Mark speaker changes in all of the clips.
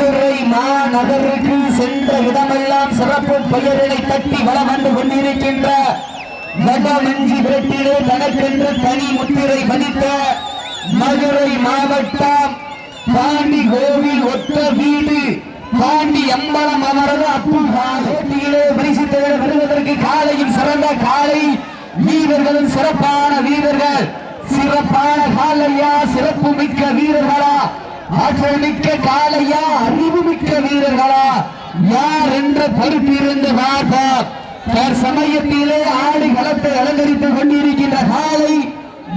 Speaker 1: மதுரை மாநகருக்கு சென்ற இடமெல்லாம் சிறப்பு பெயரினை தட்டி வளம் வந்து கொண்டிருக்கின்ற வடமஞ்சி விரட்டிலே தனக்கென்று தனி முத்திரை பதித்த மதுரை மாவட்டம் பாண்டி கோவில் ஒத்த வீடு பாண்டி அம்பலம் அவரது அப்பு போட்டியிலே பரிசு தேட வருவதற்கு காலையில் சிறந்த காலை. வீரர்களும் சிறப்பான வீரர்கள். சிறப்பான காலையா சிறப்பு மிக்க வீரர்களா? ஆற்றல் மிக்க காலையா அறிவு மிக்க வீரர்களா யார் என்ற பொறுப்பிருந்து பார்த்தார் சமயத்திலே ஆடு களத்தை அலங்கரித்துக் கொண்டிருக்கின்ற காலை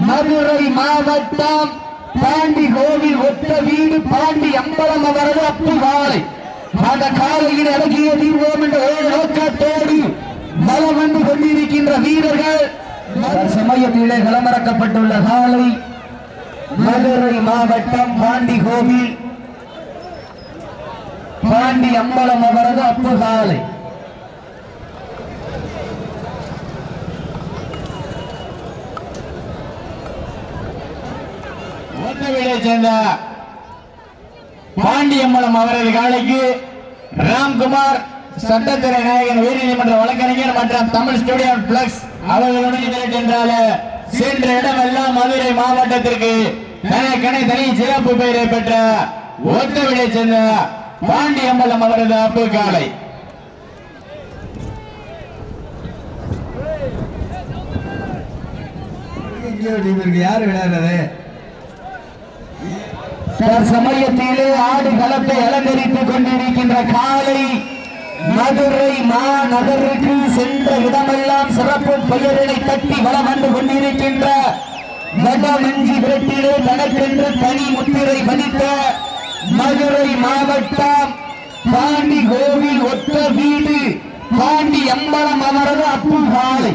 Speaker 1: மதுரை மாவட்டம் பாண்டி கோவில் ஒத்த வீடு பாண்டி அம்பலம் அவரது அப்பு காலை. அந்த காலையில் அடங்கிய தீர்வோம் என்ற நோக்கத்தோடு பலம் வந்து கொண்டிருக்கின்ற வீரர்கள் சமயத்திலே களமிறக்கப்பட்டுள்ள காலை மதுரை மாவட்டம் பாண்டி கோவில் பாண்டி அம்பலம் அவரது அப்பு காலை.
Speaker 2: ஒத்தவிலை சேர்ந்த பாண்டியம்மலம் அவரது காலைக்கு ராம்குமார் சட்டத்துறை நாயகன் உயர்நீதிமன்ற வழக்கறிஞர் மற்றும் தமிழ் ஸ்டுடியோ பிளக்ஸ் அவர்களுடன் இதற்கென்றால சென்ற இடமெல்லாம் மதுரை மாவட்டத்திற்கு தனக்கென தனி சிறப்பு பெயரை பெற்ற ஒத்தவிலை சேர்ந்த பாண்டியம்மலம் அவரது அப்பு காலை.
Speaker 3: யாரு விளையாடுறது
Speaker 1: சமயத்திலே ஆடு களத்தை அலங்கரித்துக் கொண்டிருக்கின்ற காலை மதுரை மாநகருக்கு சென்ற இடமெல்லாம் சிறப்பு பெயரினை தட்டி வளம் வந்து கொண்டிருக்கின்ற வடமஞ்சி பெட்டிலே தனக்கென்று தனி முத்திரை பதித்த மதுரை மாவட்டம் பாண்டி கோவில் ஒத்த வீடு பாண்டி அம்பலம் அவரது அப்பு காலை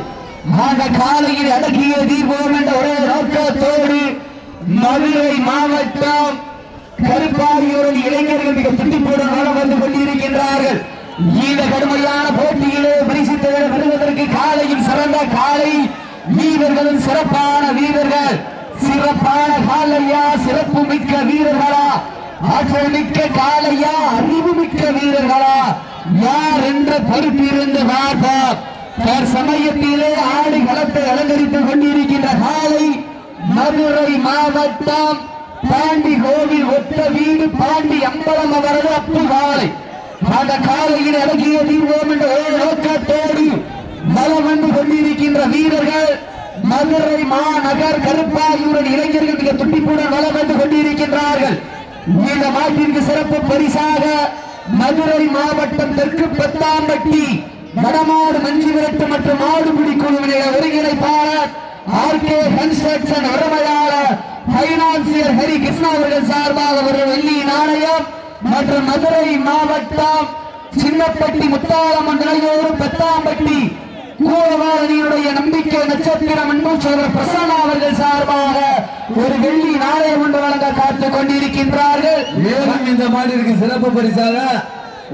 Speaker 1: அந்த காலையில் அடக்கிய தீர்வோம் என்ற ஒரே நோக்கத்தோடு மதுரை மாவட்டம் கருப்பாரியோரின் இளைஞர்கள் மிக துடிப்புடன் வந்து கொண்டிருக்கின்றார்கள். இந்த கடுமையான போட்டியிலே பரிசு தேட வருவதற்கு காலையில் சிறந்த காலை வீரர்கள் சிறப்பான வீரர்கள். சிறப்பான காலையா சிறப்பு மிக்க வீரர்களா? ஆற்றல் மிக்க காலையா அறிவு மிக்க வீரர்களா? யார் என்ற பொறுப்பிருந்து பார்ப்போம். சமயத்திலே ஆடு களத்தை அலங்கரித்துக் கொண்டிருக்கின்ற காலை மதுரை மாவட்டம் பாண்டி கோவில் ஒத்த வீடு பாண்டி அம்பலம் அவரது அப்பு காலை. அந்த காலையில் அடங்கிய தீர்வோம் என்ற ஒரு நோக்கத்தோடு பலம் வந்து கொண்டிருக்கின்ற வீரர்கள் மதுரை மாநகர் கருப்பாயூரன் இளைஞர்கள் மிக துடிப்புடன் வளம் வந்து கொண்டிருக்கின்றார்கள். இந்த மாட்டிற்கு சிறப்பு பரிசாக மதுரை மாவட்டம் தெற்கு பத்தாம்பட்டி வடமாடு மஞ்சி விரட்டு மற்றும் ஆடுபிடி குழுவினை ஒருங்கிணைப்பாளர் ஆர்கே கன்ஸ்ட்ரக்ஷன் உரிமையாளர் பைனான்சியர் ஹரி கிருஷ்ணா அவர்கள் சார்பாக ஒரு வெள்ளி நாணயம் மற்றும் மதுரை மாவட்டம் சின்னப்பட்டி முத்தாளம்மன் நிலையோரும் பத்தாம்பட்டி கூடவாரணியுடைய நம்பிக்கை நட்சத்திரம் அன்பு சோதரர் பிரசன்னா அவர்கள் சார்பாக ஒரு வெள்ளி நாணயம் ஒன்று வழங்க காத்துக் கொண்டிருக்கின்றார்கள்.
Speaker 3: மேலும் இந்த மாநிலக்கு சிறப்பு பரிசாக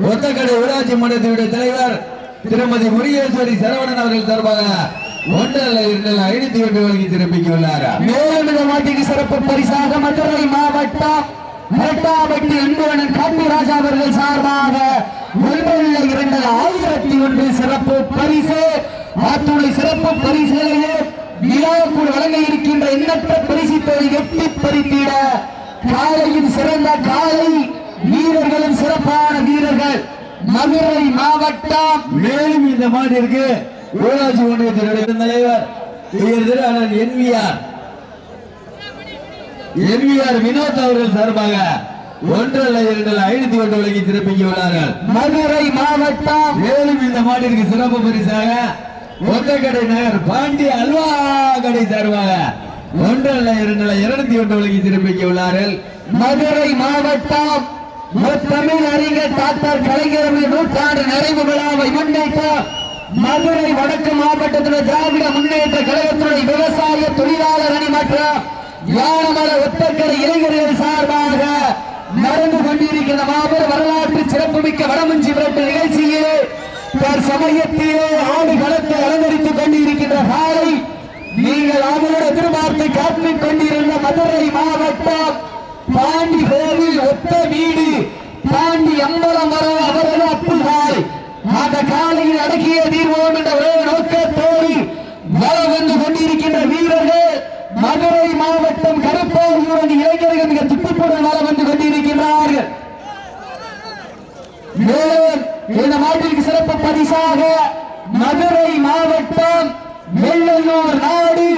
Speaker 3: ஒத்தக்கடை ஊராட்சி மன்றத்தினுடைய தலைவர் திருமதி முருகேஸ்வரி சரவணன் அவர்கள் சார்பாக ஐநூத்தி ஒன்று வழங்கி திருப்பிக்குள்ளாரா
Speaker 1: மேலும் இந்த மாட்டிற்கு சிறப்பு பரிசாக மதுரை மாவட்டம் இரட்டாபட்டி அன்புவனன் காப்பிராஜா அவர்கள் சார்பாக ஒன்றில் இரண்டு ஆயிரத்தி ஒன்று சிறப்பு பரிசு. அத்துணை சிறப்பு பரிசுகளையே விழாக்குள் வழங்க இருக்கின்ற எண்ணற்ற பரிசு தொகை எட்டி பறித்திட காலையில் சிறந்த காலை வீரர்களும் சிறப்பான வீரர்கள். மதுரை மாவட்டம்.
Speaker 3: மேலும் இந்த மாநிலக்கு ஊராட்சி ஒன்றியத்தினுடைய தலைவர் உயர் திரு அண்ணன் என்விஆர். என்விஆர் வினோத் அவர்கள் சார்பாக ஒன்றல்ல இரண்டல்ல ஐநூத்தி ஒன்று வழங்கி திருப்பிக்குள்ளார்கள்
Speaker 1: மதுரை மாவட்டம்.
Speaker 3: மேலும் இந்த மாநிலக்கு சிறப்பு பரிசாக பாண்டி அல்வா கடை தருவாங்க. ஒன்றல்ல இரண்டு இருநூத்தி ஒன்று வழங்கி திருப்பிக்க உள்ளார்கள்
Speaker 1: மதுரை மாவட்டம் தமிழ் அறிஞர் தாத்தார் கலைஞர் நூற்றாண்டு நிறைவு விழாவை முன்னிட்டு மதுரை வடக்கு மாவட்டத்தில் திராவிட முன்னேற்ற கழகத்துடைய விவசாய தொழிலாளர் அணி மற்றும் யானமல ஒத்தக்கடை இளைஞர்கள் சார்பாக நடந்து கொண்டிருக்கிற மாபெரும் வரலாற்று சிறப்புமிக்க வடமஞ்சி விரட்டு நிகழ்ச்சி தற்சமயத்திலே ஆடுகளத்தை அலங்கரித்துக் கொண்டிருக்கின்ற காலை நீங்கள் அவரோட எதிர்பார்த்து காத்துக் கொண்டிருந்த மதுரை மாவட்டம் பாண்டி கோவில் ஒத்த வீடு. பாண்டி அம்பலம் வர அவரது அப்புகாய் அந்த காலையில் அடக்கிய தீர்வோம் என்ற ஒரே நோக்கத்தோடு வலம் வந்து கொண்டிருக்கின்ற வீரர்கள் மதுரை மாவட்டம் கருப்பாயூர் இளைஞர்கள் மிக துப்புப்புடன் வலம் வந்து கொண்டிருக்கின்றார்கள். மேலும் இந்த மாட்டிற்கு சிறப்பு பரிசாக மதுரை மாவட்டம் வெள்ளலூர் நாடு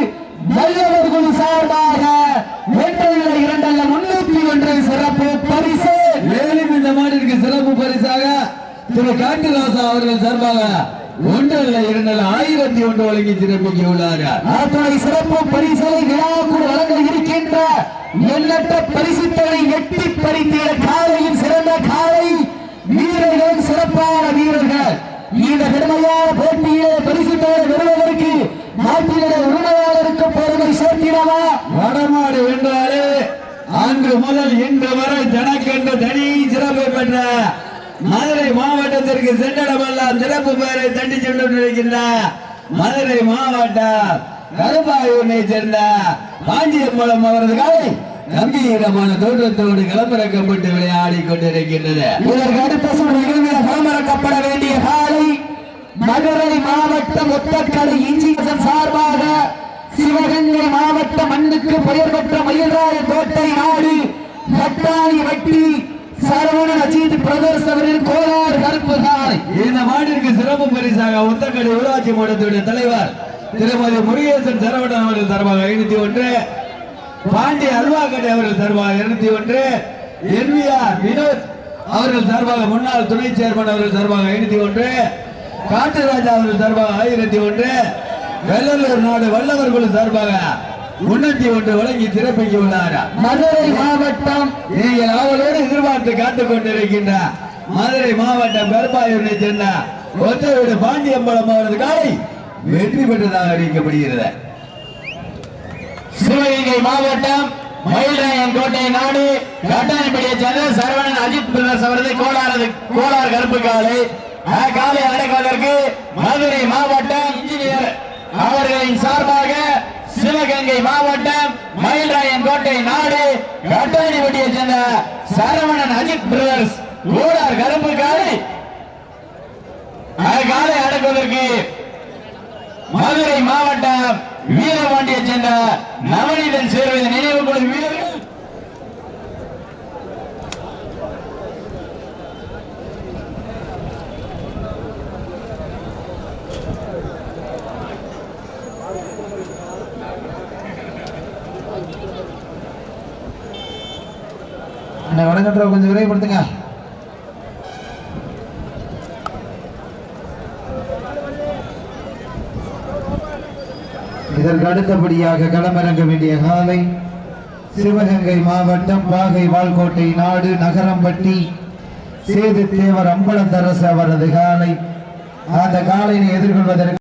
Speaker 1: வல்லவர் குழு சார்பாக ஒன்றல்ல இரண்டல்ல முன்னூத்தி ஒன்று சிறப்பு பரிசு.
Speaker 3: மேலும் இந்த மாட்டிற்கு சிறப்பு பரிசாக திரு காட்டுராசா அவர்கள் சார்பாக ஒன்றல்ல இரண்டல்ல ஆயிரத்தி ஒன்று வழங்கி சிறப்பிக்க உள்ளார்கள்
Speaker 1: அத்துணை சிறப்பு பரிசலை விழாக்குழு வழங்க இருக்கின்ற எண்ணற்ற பரிசுத்தலை எட்டி பறித்திட காலையில் சிறந்த காலை வீரர்கள் சிறப்பான வீரர்கள் இந்த கடுமையான போட்டியிலே பரிசுத்தலை பெறுவதற்கு நாட்டினுடைய உரிமையாளருக்கு பெருமை சேர்த்திடவா?
Speaker 3: வடமாடு என்றாலே அன்று முதல் இன்று வரை தனக்கென்று தனி சிறப்பை பெற்ற மதுரை மாவட்டத்திற்கு சென்றிடமெல்லாம் சிறப்பு பெயரை தட்டி சென்று கொண்டிருக்கின்ற மதுரை மாவட்டம் கருப்பாயூரை சேர்ந்த பாண்டியம்பலம் அவரது காலை கம்பீரமான தோற்றத்தோடு களமிறக்கப்பட்டு விளையாடி கொண்டிருக்கின்றது.
Speaker 1: இதற்கு அடுத்த சுற்று நிகழ்வில் களமிறக்கப்பட வேண்டிய காலை மதுரை மாவட்டம் ஒத்தக்கடை இஞ்சிகசன் சார்பாக சிவகங்கை மாவட்டம் மண்ணுக்கு பெயர் பெற்ற மயில்ராய கோட்டை நாடு கட்டாணி வட்டி சரவணன் அஜித் பிரதர்ஸ் அவரின் கோளாறு கருப்பு காலை
Speaker 3: இந்த மாட்டிற்கு சிறப்பு பரிசாக ஒத்தக்கடை ஊராட்சி மன்றத்துடைய தலைவர் திருமதி முருகேசன் சரவணன் அவர்கள் தருவாங்க ஐநூத்தி ஒன்று பாண்டி கடை அவர்கள் தருவாங்க இருநூத்தி ஒன்று என்விஆர் வினோத் அவர்கள் சார்பாக முன்னாள் துணை சேர்மன் அவர்கள் சார்பாக ஐநூத்தி ஒன்று காட்டுராஜா அவர்கள் சார்பாக ஆயிரத்தி ஒன்று வெள்ளலூர் நாடு வல்லவர் குழு சார்பாக முன்னூத்தி ஒன்று வழங்கி சிறப்பிக்க உள்ளார்.
Speaker 1: மதுரை மாவட்டம்.
Speaker 3: நீங்கள் அவளோடு எதிர்பார்த்து காத்துக் கொண்டிருக்கின்ற மதுரை மாவட்டம் கருப்பாயூரை சேர்ந்த ஒற்றையோடு பாண்டியம்பலம் அவரது காலை வெற்றி பெற்றதாக அறிவிக்கப்படுகிறது.
Speaker 2: சிவகங்கை மாவட்டம் மயில்ராயன் கோட்டை நாடு கட்டாயப்படியை சேர்ந்த சரவணன் அஜித் பிரதர்ஸ் அவரது கோளாறு கோளாறு கருப்பு காலை. காலை அடக்குவதற்கு மதுரை மாவட்டம் இன்ஜினியர் அவர்களின் சார்பாக சிவகங்கை மாவட்டம் மயில்ராயன் கோட்டை நாடு கட்டாயப்படியை சேர்ந்த சரவணன் அஜித் பிரதர்ஸ் கோளாறு கரும்பு காலை காலை அடக்குவதற்கு மதுரை மாவட்டம் வீரபாண்டியை சேர்ந்த நவநீதன் சேர்வது நினைவு குழு வீரர்கள்
Speaker 1: வணக்கன்ற கொஞ்சம் விரைவுபடுத்துங்க.
Speaker 4: இதற்கு அடுத்தபடியாக களமிறங்க வேண்டிய காலை சிவகங்கை மாவட்டம் பாகை வால்கோட்டை நாடு நகரம்பட்டி சேது தேவர் அம்பலத்தரசு அவரது காலை. அந்த காலையை எதிர்கொள்வதற்கு